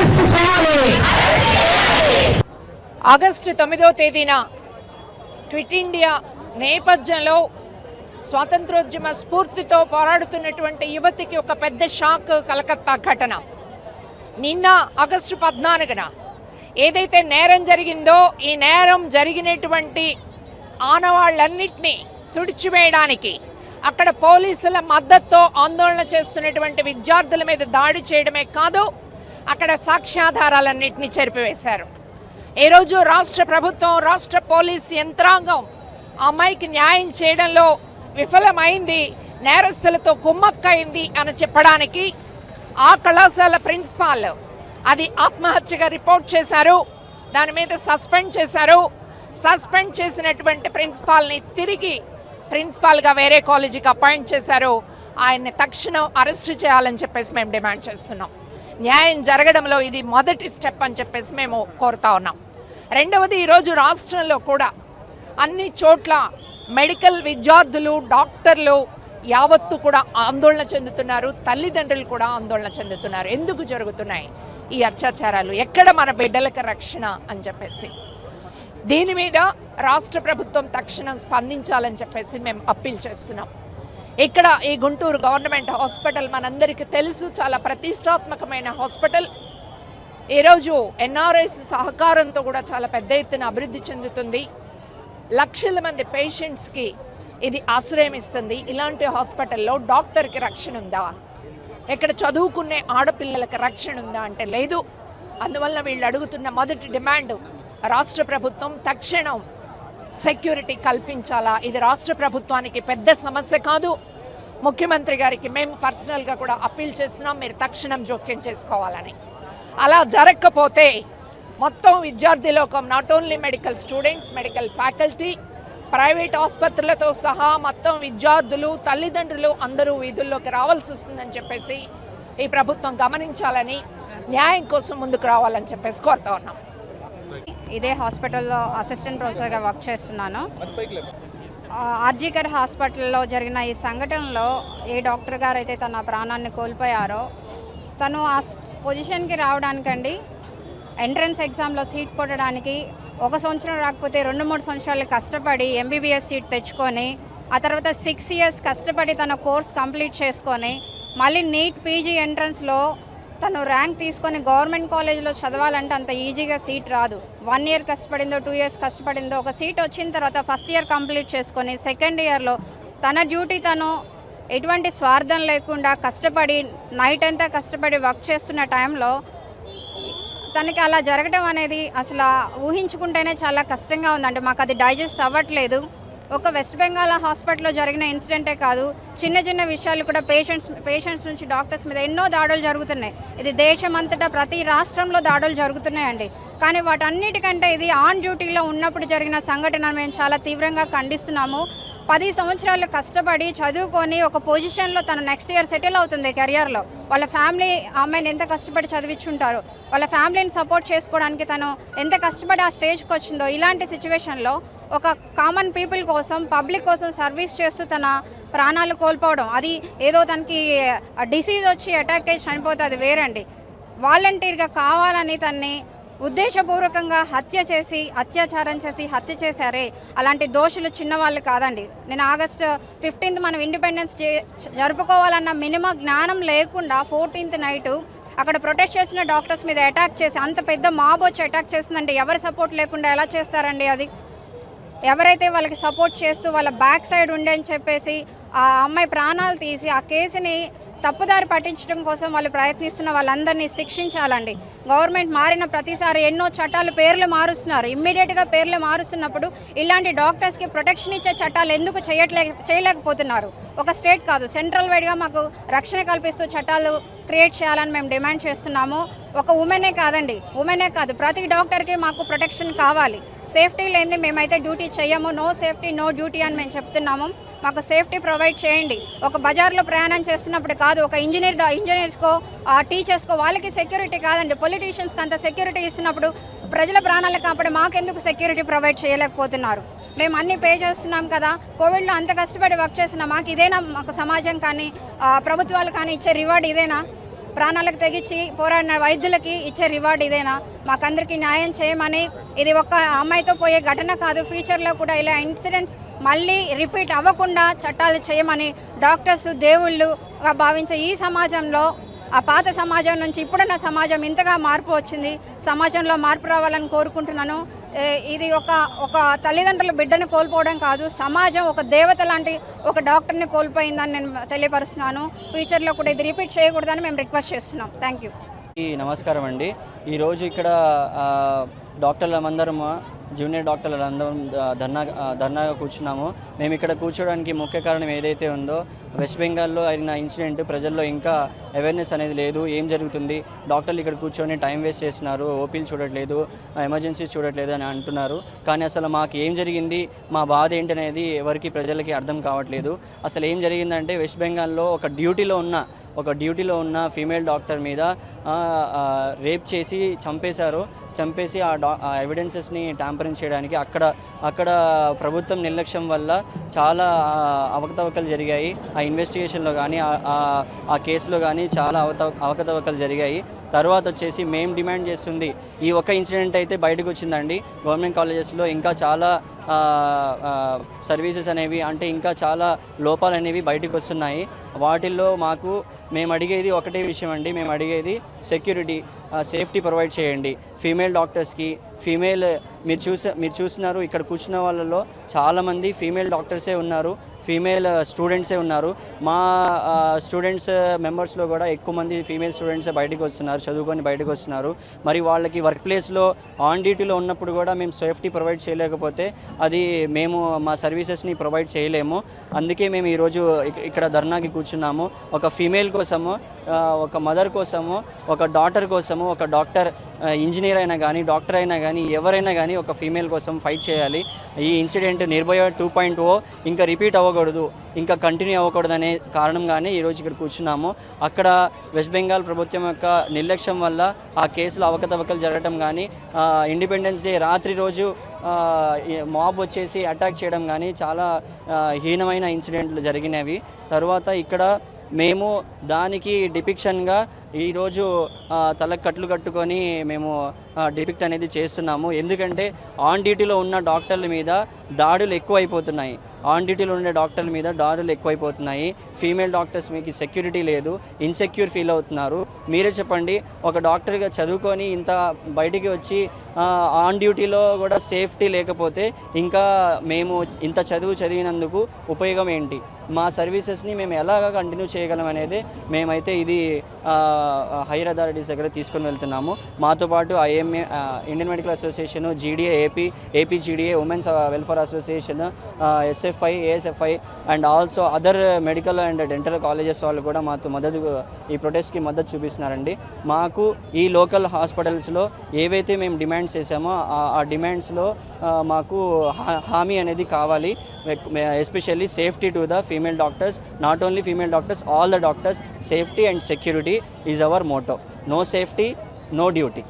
చేస్తున్న ఆగస్టు తొమ్మిదో తేదీన క్విట్ ఇండియా నేపథ్యంలో స్వాతంత్రోద్యమ స్ఫూర్తితో పోరాడుతున్నటువంటి యువతికి ఒక పెద్ద షాక్ కలకత్తా ఘటన. నిన్న ఆగస్టు పద్నాలుగున ఏదైతే నేరం జరిగిందో ఈ నేరం జరిగినటువంటి ఆనవాళ్ళన్నింటినీ తుడిచివేయడానికి అక్కడ పోలీసుల మద్దతుతో ఆందోళన చేస్తున్నటువంటి విద్యార్థుల మీద దాడి చేయడమే కాదు అక్కడ సాక్ష్యాధారాలన్నింటినీ చెరిపివేశారు. ఈరోజు రాష్ట్ర ప్రభుత్వం రాష్ట్ర పోలీస్ యంత్రాంగం అమ్మాయికి న్యాయం చేయడంలో విఫలమైంది నేరస్తులతో కుమ్మక్కైంది అని చెప్పడానికి ఆ కళాశాల ప్రిన్సిపాల్ అది ఆత్మహత్యగా రిపోర్ట్ చేశారు. దాని మీద సస్పెండ్ చేశారు. సస్పెండ్ చేసినటువంటి ప్రిన్సిపాల్ని తిరిగి ప్రిన్సిపాల్గా వేరే కాలేజీకి అపాయింట్ చేశారు. ఆయన్ని తక్షణం అరెస్ట్ చేయాలని చెప్పేసి మేము డిమాండ్ చేస్తున్నాం. న్యాయం జరగడంలో ఇది మొదటి స్టెప్ అని చెప్పేసి మేము కోరుతా ఉన్నాం. రెండవది ఈరోజు రాష్ట్రంలో కూడా అన్ని చోట్ల మెడికల్ విద్యార్థులు డాక్టర్లు యావత్తు కూడా ఆందోళన చెందుతున్నారు తల్లిదండ్రులు కూడా ఆందోళన చెందుతున్నారు. ఎందుకు జరుగుతున్నాయి ఈ అత్యాచారాలు? ఎక్కడ మన బిడ్డలకు రక్షణ అని చెప్పేసి. దీని మీద రాష్ట్ర ప్రభుత్వం తక్షణం స్పందించాలని చెప్పేసి మేము అప్పీల్ చేస్తున్నాం. ఇక్కడ ఈ గుంటూరు గవర్నమెంట్ హాస్పిటల్ మనందరికీ తెలుసు చాలా ప్రతిష్టాత్మకమైన హాస్పిటల్. ఈరోజు ఎన్ఆర్ఐస్ సహకారంతో కూడా చాలా పెద్ద ఎత్తున అభివృద్ధి చెందుతుంది. లక్షల మంది పేషెంట్స్కి ఇది ఆశ్రయం ఇస్తుంది ఇలాంటి హాస్పిటల్లో డాక్టర్కి రక్షణ ఉందా? ఇక్కడ చదువుకునే ఆడపిల్లలకు రక్షణ ఉందా అంటే లేదు. అందువల్ల వీళ్ళు అడుగుతున్న మొదటి డిమాండ్ రాష్ట్ర ప్రభుత్వం తక్షణం సెక్యూరిటీ కల్పించాలా? ఇది రాష్ట్ర ప్రభుత్వానికి పెద్ద సమస్య కాదు. ముఖ్యమంత్రి గారికి మేము పర్సనల్గా కూడా అప్పీల్ చేస్తున్నాం మీరు తక్షణం జోక్యం చేసుకోవాలని. అలా జరగకపోతే మొత్తం విద్యార్థి లోకం not only medical students medical faculty private ఆసుపత్రులతో సహా మొత్తం విద్యార్థులు తల్లిదండ్రులు అందరూ వీధుల్లోకి రావాల్సి వస్తుందని చెప్పేసి ఈ ప్రభుత్వం గమనించాలని న్యాయం కోసం ముందుకు రావాలని చెప్పేసి కోరుతా ఉన్నాం. ఇదే హాస్పిటల్లో అసిస్టెంట్ ప్రొఫెసర్గా వర్క్ చేస్తున్నాను. ఆర్జీకర్ హాస్పిటల్లో జరిగిన ఈ సంఘటనలో ఏ డాక్టర్ గారు అయితే తన ప్రాణాన్ని కోల్పోయారో తను ఆ పొజిషన్కి రావడానికండి ఎంట్రన్స్ ఎగ్జామ్లో సీట్ కొట్టడానికి ఒక సంవత్సరం రాకపోతే రెండు మూడు సంవత్సరాలు కష్టపడి ఎంబీబీఎస్ సీట్ తెచ్చుకొని ఆ తర్వాత సిక్స్ ఇయర్స్ కష్టపడి తన కోర్స్ కంప్లీట్ చేసుకొని మళ్ళీ నీట్ పీజీ ఎంట్రన్స్లో తను ర్యాంక్ తీసుకొని గవర్నమెంట్ కాలేజ్లో చదవాలంటే అంత ఈజీగా సీట్ రాదు. వన్ ఇయర్ కష్టపడిందో టూ ఇయర్స్ కష్టపడిందో ఒక సీట్ వచ్చిన తర్వాత ఫస్ట్ ఇయర్ కంప్లీట్ చేసుకొని సెకండ్ ఇయర్లో తన డ్యూటీ తను ఎటువంటి స్వార్థం లేకుండా కష్టపడి నైట్ అంతా కష్టపడి వర్క్ చేస్తున్న టైంలో తనకి అలా జరగడం అనేది అసలు ఊహించుకుంటేనే చాలా కష్టంగా ఉందండి. మాకు అది డైజెస్ట్ అవ్వట్లేదు. ఒక వెస్ట్ బెంగాల్ హాస్పిటల్లో జరిగిన ఇన్సిడెంటే కాదు చిన్న చిన్న విషయాలు కూడా పేషెంట్స్ పేషెంట్స్ నుంచి డాక్టర్స్ మీద ఎన్నో దాడులు జరుగుతున్నాయి. ఇది దేశమంతటా ప్రతి రాష్ట్రంలో దాడులు జరుగుతున్నాయండి. కానీ వాటన్నిటికంటే ఇది ఆన్ డ్యూటీలో ఉన్నప్పుడు జరిగిన సంఘటన మేము చాలా తీవ్రంగా ఖండిస్తున్నాము. పది సంవత్సరాలు కష్టపడి చదువుకొని ఒక పొజిషన్లో తను నెక్స్ట్ ఇయర్ సెటిల్ అవుతుంది కెరియర్లో. వాళ్ళ ఫ్యామిలీ అమ్మాయిని ఎంత కష్టపడి చదివించుంటారు? వాళ్ళ ఫ్యామిలీని సపోర్ట్ చేసుకోవడానికి తను ఎంత కష్టపడి ఆ స్టేజ్కి వచ్చిందో ఇలాంటి సిచ్యువేషన్లో ఒక కామన్ పీపుల్ కోసం పబ్లిక్ కోసం సర్వీస్ చేస్తూ తన ప్రాణాలు కోల్పోవడం. అది ఏదో తనకి డిసీజ్ వచ్చి అటాక్ అయ్యి చనిపోతే అది వేరండి. వాలంటీర్గా కావాలని తన్ని ఉద్దేశపూర్వకంగా హత్య చేసి అత్యాచారం చేసి హత్య చేశారే. అలాంటి దోషులు చిన్నవాళ్ళు కాదండి. నేను ఆగస్ట్ ఫిఫ్టీన్త్ మనం ఇండిపెండెన్స్ డే జరుపుకోవాలన్న మినిమం జ్ఞానం లేకుండా ఫోర్టీన్త్ నైటు అక్కడ ప్రొటెస్ట్ చేసిన డాక్టర్స్ మీద అటాక్ చేసి అంత పెద్ద మాబ్ వచ్చి అటాక్ చేసిందంటే ఎవరి సపోర్ట్ లేకుండా ఎలా చేస్తారండి అది? ఎవరైతే వాళ్ళకి సపోర్ట్ చేస్తూ వాళ్ళ బ్యాక్ సైడ్ ఉండే అని చెప్పేసి ఆ అమ్మాయి ప్రాణాలు తీసి ఆ కేసుని తప్పుదారి పట్టించడం కోసం వాళ్ళు ప్రయత్నిస్తున్న వాళ్ళందరినీ శిక్షించాలండి. గవర్నమెంట్ మారిన ప్రతిసారి ఎన్నో చట్టాలు పేర్లు మారుస్తున్నారు. ఇమ్మీడియట్గా పేర్లు మారుస్తున్నప్పుడు ఇలాంటి డాక్టర్స్కి ప్రొటెక్షన్ ఇచ్చే చట్టాలు ఎందుకు చేయట్లే చేయలేకపోతున్నారు? ఒక స్టేట్ కాదు. సెంట్రల్ వైడ్గా మాకు రక్షణ కల్పిస్తూ చట్టాలు క్రియేట్ చేయాలని మేము డిమాండ్ చేస్తున్నాము. ఒక ఉమెనే కాదండి. ఉమెనే కాదు. ప్రతి డాక్టర్కి మాకు ప్రొటెక్షన్ కావాలి. సేఫ్టీ లేనిది మేమైతే డ్యూటీ చేయము. నో సేఫ్టీ నో డ్యూటీ అని మేము చెప్తున్నాము. మాకు సేఫ్టీ ప్రొవైడ్ చేయండి. ఒక బజార్లో ప్రయాణం చేస్తున్నప్పుడు కాదు ఒక ఇంజనీర్ ఇంజనీర్స్కో టీచర్స్కో వాళ్ళకి సెక్యూరిటీ కాదండి. పొలిటీషియన్స్కి అంత సెక్యూరిటీ ఇస్తున్నప్పుడు ప్రజల ప్రాణాలు కాపాడి మాకెందుకు సెక్యూరిటీ ప్రొవైడ్ చేయలేకపోతున్నారు? మేము అన్ని పే చేస్తున్నాం కదా కోవిడ్లో అంత కష్టపడి వర్క్ చేస్తున్నాం మాకు ఇదేనా మాకు సమాజం కానీ ప్రభుత్వాలు కానీ ఇచ్చే రివార్డ్ ఇదేనా? ప్రాణాలకు తెగించి పోరాడిన వైద్యులకి ఇచ్చే రివార్డ్ ఇదేనా? మాకందరికీ న్యాయం చేయమని ఇది ఒక అమ్మాయితో పోయే ఘటన కాదు. ఫ్యూచర్లో కూడా ఇలా ఇన్సిడెంట్స్ మళ్ళీ రిపీట్ అవ్వకుండా చట్టాలు చేయమని డాక్టర్స్ దేవుళ్ళుగా భావించే ఈ సమాజంలో ఆ పాత సమాజం నుంచి ఇప్పుడున్న సమాజం ఇంతగా మార్పు వచ్చింది. సమాజంలో మార్పు రావాలని కోరుకుంటున్నాను. ఇది ఒక ఒక తల్లిదండ్రుల బిడ్డను కోల్పోవడం కాదు. సమాజం ఒక దేవత లాంటి ఒక డాక్టర్ని కోల్పోయిందని నేను తెలియపరుస్తున్నాను. ఫ్యూచర్లో కూడా ఇది రిపీట్ చేయకూడదని మేము రిక్వెస్ట్ చేస్తున్నాం. Thank you. ఈ నమస్కారం అండి. ఈరోజు ఇక్కడ డాక్టర్లందరము జూనియర్ జూనియర్ డాక్టర్లందరం ధర్నా ధర్నాగా కూర్చున్నాము. మేము ఇక్కడ కూర్చోడానికి ముఖ్య కారణం ఏదైతే ఉందో వెస్ట్ బెంగాల్లో అయిన ఇన్సిడెంట్ ప్రజల్లో ఇంకా అవేర్నెస్ అనేది లేదు. ఏం జరుగుతుంది? డాక్టర్లు ఇక్కడ కూర్చొని టైం వేస్ట్ చేస్తున్నారు. ఓపీలు చూడట్లేదు ఎమర్జెన్సీస్ చూడట్లేదు అని అంటున్నారు. కానీ అసలు మాకు ఏం జరిగింది? మా బాధ ఏంటనేది ఎవరికి ప్రజలకి అర్థం కావట్లేదు. అసలు ఏం జరిగిందంటే వెస్ట్ బెంగాల్లో ఒక డ్యూటీలో ఉన్న ఒక డ్యూటీలో ఉన్న ఫీమేల్ డాక్టర్ మీద రేప్ చేసి చంపేశారు. చంపేసి ఆ డా ఆ ఎవిడెన్సెస్ని ట్యాంపరింగ్ చేయడానికి అక్కడ అక్కడ ప్రభుత్వం నిర్లక్ష్యం వల్ల చాలా అవకతవకలు జరిగాయి. ఆ ఇన్వెస్టిగేషన్లో కానీ ఆ- ఆ- ఆ కేసులో కానీ చాలా అవత అవకతవకలు జరిగాయి. తర్వాత వచ్చేసి మేము డిమాండ్ చేస్తుంది. ఈ ఒక్క ఇన్సిడెంట్ అయితే బయటకు వచ్చిందండి. గవర్నమెంట్ కాలేజెస్లో ఇంకా చాలా సర్వీసెస్ అనేవి అంటే ఇంకా చాలా లోపాలు అనేవి బయటకు వస్తున్నాయి. వాటిల్లో మాకు మేము అడిగేది ఒకటే విషయం అండి. మేము అడిగేది సెక్యూరిటీ సేఫ్టీ ప్రొవైడ్ చేయండి. ఫీమేల్ డాక్టర్స్కి ఫీమేల్ మీరు చూసే మీరు చూస్తున్నారు ఇక్కడ కూర్చున్న వాళ్ళలో చాలామంది ఫీమేల్ డాక్టర్సే ఉన్నారు. ఫీమేల్ స్టూడెంట్సే ఉన్నారు. మా స్టూడెంట్స్ మెంబర్స్లో కూడా ఎక్కువ మంది ఫీమేల్ స్టూడెంట్స్ బయటకు వస్తున్నారు చదువుకొని బయటకు వస్తున్నారు మరి వాళ్ళకి వర్క్ ప్లేస్లో ఆన్ డ్యూటీలో ఉన్నప్పుడు కూడా మేము సేఫ్టీ ప్రొవైడ్ చేయలేకపోతే అది మేము మా సర్వీసెస్ని ప్రొవైడ్ చేయలేము. అందుకే మేము ఈరోజు ఇక్కడ ధర్నాకి కూర్చున్నాము. ఒక ఫీమేల్ కోసము ఒక మదర్ కోసము ఒక డాటర్ కోసము ఒక డాక్టర్ ఇంజనీర్ అయినా కానీ డాక్టర్ అయినా కానీ ఎవరైనా కానీ ఒక ఫీమేల్ కోసం ఫైట్ చేయాలి. ఈ incident Nirbhaya two point O ఇంకా రిపీట్ అవ్వకూడదు. ఇంకా కంటిన్యూ అవ్వకూడదనే కారణంగానే ఈరోజు ఇక్కడ కూర్చున్నాము. అక్కడ వెస్ట్ బెంగాల్ ప్రభుత్వం యొక్క నిర్లక్ష్యం వల్ల ఆ కేసులో అవకతవకలు జరగడం కానీ ఇండిపెండెన్స్ డే రాత్రి రోజు మాబ్ వచ్చేసి అటాక్ చేయడం కానీ చాలా హీనమైన ఇన్సిడెంట్లు జరిగినవి. తర్వాత ఇక్కడ మేము దానికి డిపిక్షన్గా ఈరోజు ఆ, తలకు కట్లు కట్టుకొని మేము డిపిక్ట్ అనేది చేస్తున్నాము. ఎందుకంటే ఆన్ డ్యూటీలో ఉన్న డాక్టర్ల మీద దాడులు ఎక్కువైపోతున్నాయి. ఆన్ డ్యూటీలో ఉండే డాక్టర్ల మీద దాడులు ఎక్కువైపోతున్నాయి. ఫీమేల్ డాక్టర్స్ మీకు సెక్యూరిటీ లేదు. ఇన్సెక్యూర్ ఫీల్ అవుతున్నారు. మీరే చెప్పండి ఒక డాక్టర్గా చదువుకొని ఇంత బయటికి వచ్చి ఆన్ డ్యూటీలో కూడా సేఫ్టీ లేకపోతే ఇంకా మేము ఇంత చదువు చదివినందుకు ఉపయోగం ఏంటి? మా సర్వీసెస్ని మేము ఎలాగ కంటిన్యూ చేయగలం అనేది మేమైతే ఇది హైయర్ అథారిటీస్ దగ్గర తీసుకొని వెళ్తున్నాము. మాతో పాటు IMA Indian medical association GDA AP AP GDA women's welfare association SFI ASFI and also other medical and dental colleges వాళ్ళు కూడా మాతో మద్దతు ఈ ప్రొటెస్ట్కి మద్దతు చూపిస్తున్నారండి. మాకు ఈ లోకల్ హాస్పిటల్స్లో ఏవైతే మేము డిమాండ్స్ చేసామో ఆ- డిమాండ్స్లో మాకు హా- హామీ అనేది కావాలి. Especially safety to the female female doctors, not only female doctors, all the doctors. Safety and security is our motto. No safety, no duty.